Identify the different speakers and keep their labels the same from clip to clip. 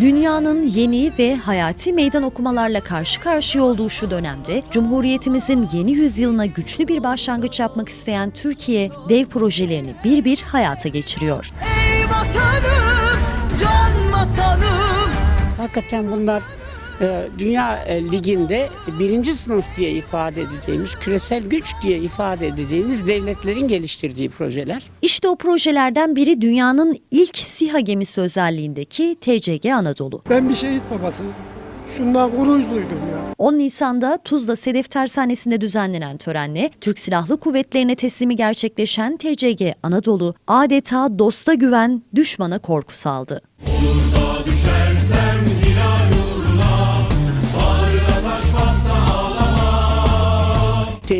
Speaker 1: Dünyanın yeni ve hayati meydan okumalarla karşı karşıya olduğu şu dönemde Cumhuriyetimizin yeni yüzyılına güçlü bir başlangıç yapmak isteyen Türkiye dev projelerini bir bir hayata geçiriyor.
Speaker 2: Ey vatanım, can vatanım.
Speaker 3: Hakikaten bunlar Dünya e, Ligi'nde birinci sınıf diye ifade edeceğimiz, küresel güç diye ifade edeceğimiz devletlerin geliştirdiği projeler.
Speaker 1: İşte o projelerden biri dünyanın ilk SİHA gemisi özelliğindeki TCG Anadolu.
Speaker 4: Ben bir şehit babasıyım. Şundan gurur duydum ya.
Speaker 1: 10 Nisan'da Tuzla Sedef Tersanesi'nde düzenlenen törenle Türk Silahlı Kuvvetlerine teslimi gerçekleşen TCG Anadolu adeta dosta güven, düşmana korku saldı.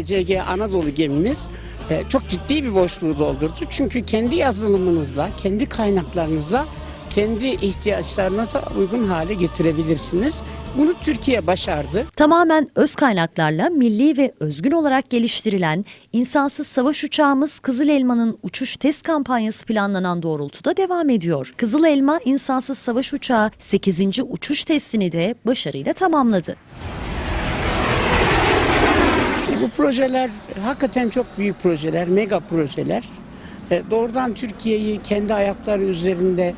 Speaker 3: TCG Anadolu gemimiz e, çok ciddi bir boşluğu doldurdu. Çünkü kendi yazılımınızla, kendi kaynaklarınızla, kendi ihtiyaçlarınıza uygun hale getirebilirsiniz. Bunu Türkiye başardı.
Speaker 1: Tamamen öz kaynaklarla milli ve özgün olarak geliştirilen insansız savaş uçağımız Kızıl Elma'nın uçuş test kampanyası planlanan doğrultuda devam ediyor. Kızıl Elma insansız savaş uçağı 8. uçuş testini de başarıyla tamamladı.
Speaker 3: Bu projeler hakikaten çok büyük projeler, mega projeler. E, doğrudan Türkiye'yi kendi ayakları üzerinde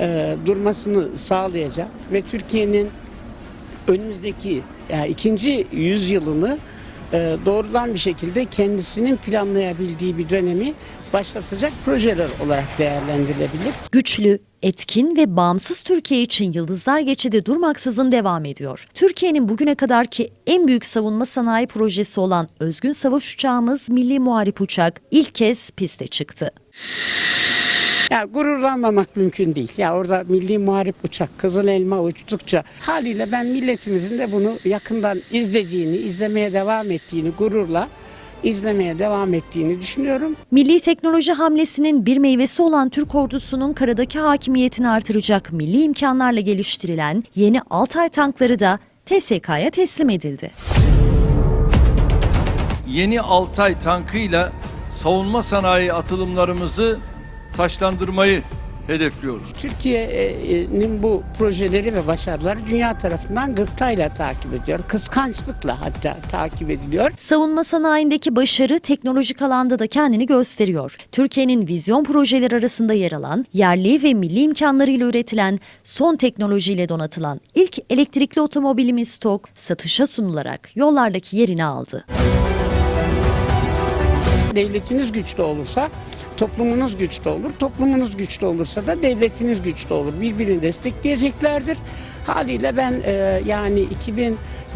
Speaker 3: e, durmasını sağlayacak ve Türkiye'nin önümüzdeki yani ikinci yüzyılını e, doğrudan bir şekilde kendisinin planlayabildiği bir dönemi başlatacak projeler olarak değerlendirilebilir.
Speaker 1: Güçlü, etkin ve bağımsız Türkiye için Yıldızlar Geçidi durmaksızın devam ediyor. Türkiye'nin bugüne kadarki en büyük savunma sanayi projesi olan özgün savaş uçağımız Milli Muharip Uçak ilk kez piste çıktı.
Speaker 3: Ya gururlanmamak mümkün değil. Ya orada milli muharip uçak, kızıl elma uçtukça haliyle ben milletimizin de bunu yakından izlediğini, izlemeye devam ettiğini gururla izlemeye devam ettiğini düşünüyorum.
Speaker 1: Milli teknoloji hamlesinin bir meyvesi olan Türk ordusunun karadaki hakimiyetini artıracak milli imkanlarla geliştirilen yeni Altay tankları da TSK'ya teslim edildi.
Speaker 5: yeni Altay tankıyla savunma sanayi atılımlarımızı taşlandırmayı hedefliyoruz.
Speaker 3: Türkiye'nin bu projeleri ve başarıları dünya tarafından gıptayla takip ediyor. Kıskançlıkla hatta takip ediliyor.
Speaker 1: Savunma sanayindeki başarı teknolojik alanda da kendini gösteriyor. Türkiye'nin vizyon projeleri arasında yer alan, yerli ve milli imkanlarıyla üretilen, son teknolojiyle donatılan ilk elektrikli otomobilimiz TOG satışa sunularak yollardaki yerini aldı.
Speaker 3: Devletiniz güçlü olursa toplumunuz güçlü olur. Toplumunuz güçlü olursa da devletiniz güçlü olur. Birbirini destekleyeceklerdir. Haliyle ben e, yani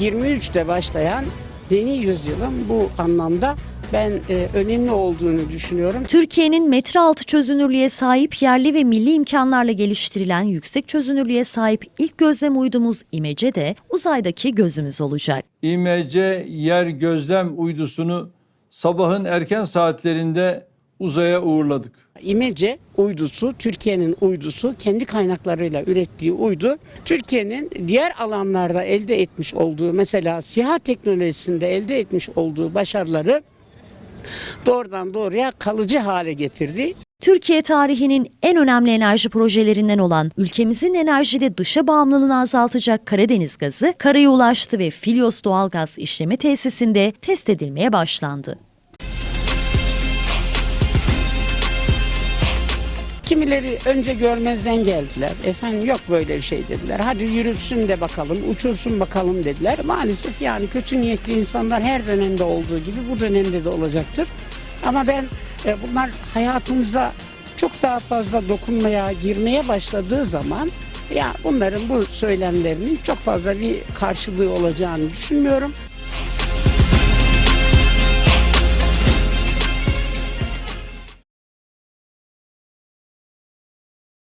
Speaker 3: 2023'te başlayan yeni yüzyılın bu anlamda ben e, önemli olduğunu düşünüyorum.
Speaker 1: Türkiye'nin metre altı çözünürlüğe sahip yerli ve milli imkanlarla geliştirilen yüksek çözünürlüğe sahip ilk gözlem uydumuz İmece de uzaydaki gözümüz olacak.
Speaker 5: İMC yer gözlem uydusunu sabahın erken saatlerinde uzaya uğurladık.
Speaker 3: İmece uydusu, Türkiye'nin uydusu, kendi kaynaklarıyla ürettiği uydu, Türkiye'nin diğer alanlarda elde etmiş olduğu, mesela SİHA teknolojisinde elde etmiş olduğu başarıları doğrudan doğruya kalıcı hale getirdi.
Speaker 1: Türkiye tarihinin en önemli enerji projelerinden olan ülkemizin enerjide dışa bağımlılığını azaltacak Karadeniz gazı karaya ulaştı ve Filyos doğalgaz işleme tesisinde test edilmeye başlandı.
Speaker 3: Kimileri önce görmezden geldiler. Efendim yok böyle bir şey dediler. Hadi yürütsün de bakalım, uçursun bakalım dediler. Maalesef yani kötü niyetli insanlar her dönemde olduğu gibi bu dönemde de olacaktır. Ama ben e, bunlar hayatımıza çok daha fazla dokunmaya, girmeye başladığı zaman ya bunların bu söylemlerinin çok fazla bir karşılığı olacağını düşünmüyorum.